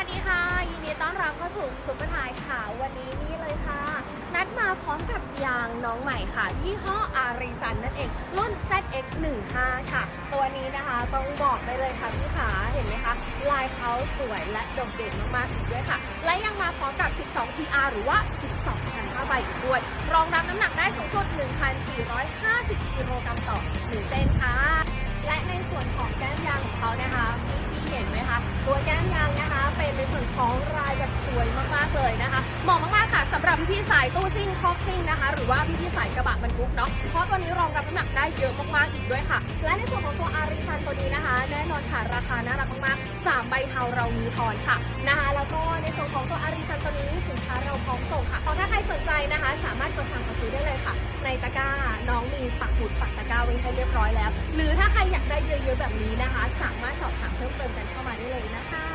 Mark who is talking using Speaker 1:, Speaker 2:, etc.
Speaker 1: วัสดีค่ะ ยินดีต้อนรับเข้าสู่ซุปเปอร์ไทยค่ะวันนี้นี่เลยค่ะ นัดมาพร้อมกับยางน้องใหม่ค่ะ ยี่ห้ออาริซันนั่นเอง รุ่น ZX15 ค่ะ ตัวนี้นะคะต้องบอกได้เลยค่ะพี่ขาเห็นไหมคะลายเขาสวยและโดดเด่นมากๆอีกด้วยค่ะ และยังมาพร้อมกับ 12 PR หรือว่า 12 ชั้นผ้าใบอีกด้วยรองรับน้ำหนักได้สูงสุด 1,450กิโลกรัมต่อหนึ่งเส้นค่ะและในส่วนของแก้มยางของเขานะคะพี่เห็นไหมคะตัวแก้มยางากๆเลยนะคะเหมาะมากๆค่ะสำหรับพี่ๆสายตู้ซิ่งคอกซิ่งนะคะ หรือว่าพี่ๆสายกระบะบรรทุกเนาะเพราะตัวนี้รองรับน้ำหนักได้เยอะมากๆอีกด้วยค่ะ และในส่วนของตัวอาริซันตัวนี้นะคะ แน่นอนค่ะราคาน่ารักมากๆสามใบเทาเรามีทอนค่ะนะคะ แล้วก็ในส่วนของตัวอาริซันตัวนี้สินค้าเราพร้อมส่งค่ะถ้าใครสนใจนะคะ สามารถกดสั่งกดซื้อได้เลยค่ะ ในตะกร้าน้องมีปักหมุดปักตะกร้าไว้ให้เรียบร้อยแล้ว หรือถ้าใครอยากได้เยอะๆแบบนี้นะคะ สามารถสอบถามเพิ่มเติมกันเข้ามาได้เลยนะคะ